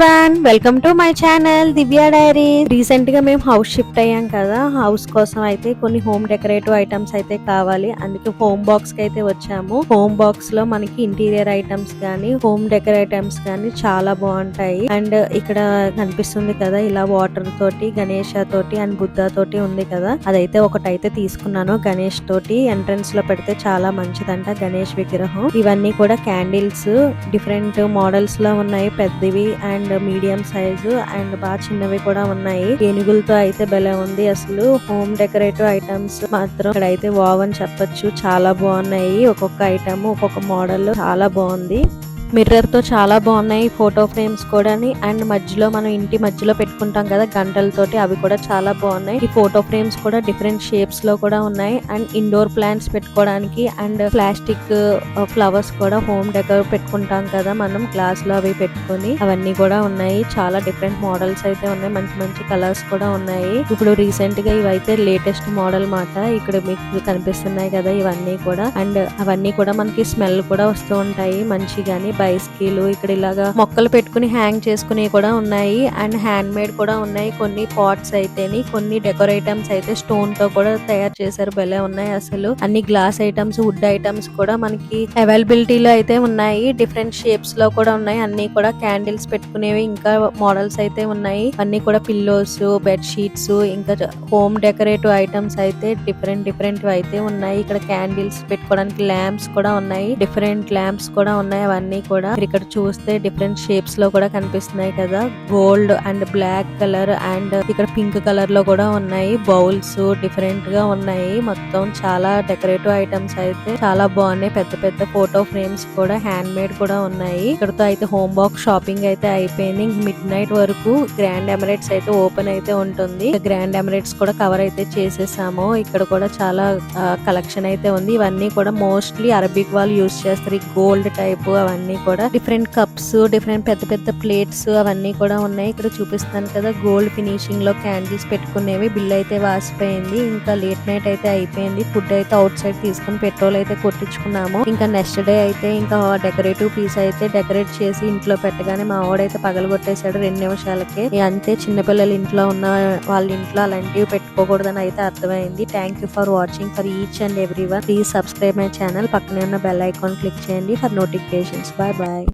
Everyone welcome to my channel Divya diary రీసెంట్గా మేము house shift అయ్యాం కదా. హౌస్ కోసం అయితే కొన్ని హోమ్ డెకరేటివ్ ఐటమ్స్ అయితే కావాలి. అందుకే హోమ్ బాక్స్కి అయితే వచ్చాము. హోమ్ బాక్స్లో మనకి ఇంటీరియర్ ఐటమ్స్ కానీ హోమ్ డెకరేట్ ఐటమ్స్ కానీ చాలా బాగుంటాయి. అండ్ ఇక్కడ కనిపిస్తుంది కదా ఇలా వాటర్ తోటి గణేష తోటి అండ్ బుద్ధ తోటి ఉంది కదా. అదైతే ఒకటైతే తీసుకున్నాను. గణేష్ తోటి ఎంట్రన్స్లో పెడితే చాలా మంచిదంట గణేష్ విగ్రహం. ఇవన్నీ కూడా క్యాండిల్స్ డిఫరెంట్ మోడల్స్లో ఉన్నాయి. పెద్దవి అండ్ మీడియం సైజు అండ్ బాగా చిన్నవి కూడా ఉన్నాయి. ఏనుగులతో అయితే భలే ఉంది. అసలు హోమ్ డెకరేటివ్ ఐటమ్స్ మాత్రం ఇక్కడ అయితే వావ్ అని చెప్పొచ్చు. చాలా బాగున్నాయి. ఒక్కొక్క ఐటమ్ ఒక్కొక్క మోడల్ చాలా బాగుంది. మిర్రర్తో చాలా బాగున్నాయి ఫోటో ఫ్రేమ్స్ కూడా అండ్ మధ్యలో మనం ఇంటి మధ్యలో పెట్టుకుంటాం కదా గంటలతోటి అవి కూడా చాలా బాగున్నాయి. ఈ ఫోటో ఫ్రేమ్స్ కూడా డిఫరెంట్ షేప్స్లో కూడా ఉన్నాయి. అండ్ ఇండోర్ ప్లాంట్స్ పెట్టుకోవడానికి అండ్ ప్లాస్టిక్ ఫ్లవర్స్ కూడా హోమ్ డెకర్ పెట్టుకుంటాం కదా మనం గ్లాస్లో అవి పెట్టుకొని. అవన్నీ కూడా ఉన్నాయి. చాలా డిఫరెంట్ మోడల్స్ అయితే ఉన్నాయి. మంచి మంచి కలర్స్ కూడా ఉన్నాయి. ఇప్పుడు రీసెంట్గా ఇవైతే లేటెస్ట్ మోడల్ మాట. ఇక్కడ మీకు కనిపిస్తున్నాయి కదా ఇవన్నీ కూడా. అండ్ అవన్నీ కూడా మనకి స్మెల్ కూడా వస్తూ ఉంటాయి మంచిగాని. బైస్కీలు ఇక్కడ ఇలాగా మొక్కలు పెట్టుకుని హ్యాంగ్ చేసుకుని కూడా ఉన్నాయి. అండ్ హ్యాండ్ మేడ్ కూడా ఉన్నాయి. కొన్ని పాట్స్ అయితేని కొన్ని డెకోర్ ఐటమ్స్ అయితే స్టోన్తో కూడా తయారు చేశారు. భలే ఉన్నాయి అసలు. అన్ని గ్లాస్ ఐటమ్స్ వుడ్ ఐటమ్స్ కూడా మనకి అవైలబిలిటీలో అయితే ఉన్నాయి. డిఫరెంట్ షేప్స్లో కూడా ఉన్నాయి. అన్ని కూడా క్యాండిల్స్ పెట్టుకునేవి ఇంకా మోడల్స్ అయితే ఉన్నాయి. అన్ని కూడా పిల్లోస్ బెడ్ షీట్స్ ఇంకా హోమ్ డెకరేటివ్ ఐటమ్స్ అయితే డిఫరెంట్ డిఫరెంట్ అయితే ఉన్నాయి. ఇక్కడ క్యాండిల్స్ పెట్టుకోవడానికి ల్యాంప్స్ కూడా ఉన్నాయి. డిఫరెంట్ ల్యాంప్స్ కూడా ఉన్నాయి. అవన్నీ కూడా. ఇక్కడ చూస్తే డిఫరెంట్ షేప్స్లో కూడా కనిపిస్తున్నాయి కదా. Gold and black colour and ఇక్కడ పింక్ కలర్లో కూడా ఉన్నాయి. బౌల్స్ డిఫరెంట్గా ఉన్నాయి. మొత్తం చాలా డెకరేటివ్ ఐటమ్స్ అయితే చాలా బాగున్నాయి. పెద్ద పెద్ద ఫోటో ఫ్రేమ్స్ కూడా హ్యాండ్ మేడ్ కూడా ఉన్నాయి. ఇక్కడతో అయితే హోమ్ బాక్స్ షాపింగ్ అయితే అయిపోయింది. మిడ్ నైట్ వరకు గ్రాండ్ ఎమరేట్స్ అయితే ఓపెన్ అయితే ఉంటుంది. గ్రాండ్ ఎమరేట్స్ కూడా కవర్ అయితే చేసేసాము. ఇక్కడ కూడా చాలా కలెక్షన్ అయితే ఉంది. ఇవన్నీ కూడా మోస్ట్లీ అరబిక్ వాళ్ళు యూస్ చేస్తారు. ఈ గోల్డ్ టైప్ అవన్నీ కూడా డిఫరెంట్ కప్స్ డిఫరెంట్ పెద్ద పెద్ద ప్లేట్స్ అవన్నీ కూడా ఉన్నాయి. ఇక్కడ చూపిస్తాను కదా గోల్డ్ ఫినిషింగ్లో క్యాండిల్స్ పెట్టుకునేవి. బిల్ అయితే వాసిపోయింది. ఇంకా లేట్ నైట్ అయితే అయిపోయింది. ఫుడ్ అయితే అవుట్ సైడ్ తీసుకుని పెట్రోల్ అయితే కొట్టించుకున్నాము. ఇంకా నెక్స్ట్ డే అయితే ఇంకా డెకరేటివ్ పీస్ అయితే డెకరేట్ చేసి ఇంట్లో పెట్టగానే మా వాడైతే పగలగొట్టేశాడు రెండు నిమిషాలకే. అంతే చిన్నపిల్లలు ఇంట్లో ఉన్న వాళ్ళ ఇంట్లో అలాంటివి పెట్టుకోకూడదని అయితే అర్థమైంది. Thank you for watching for each and every one please subscribe my channel పక్కనే ఉన్న బెల్ ఐకాన్ క్లిక్ చేయండి ఫర్ నోటిఫికేషన్స్ బాయ్ బాయ్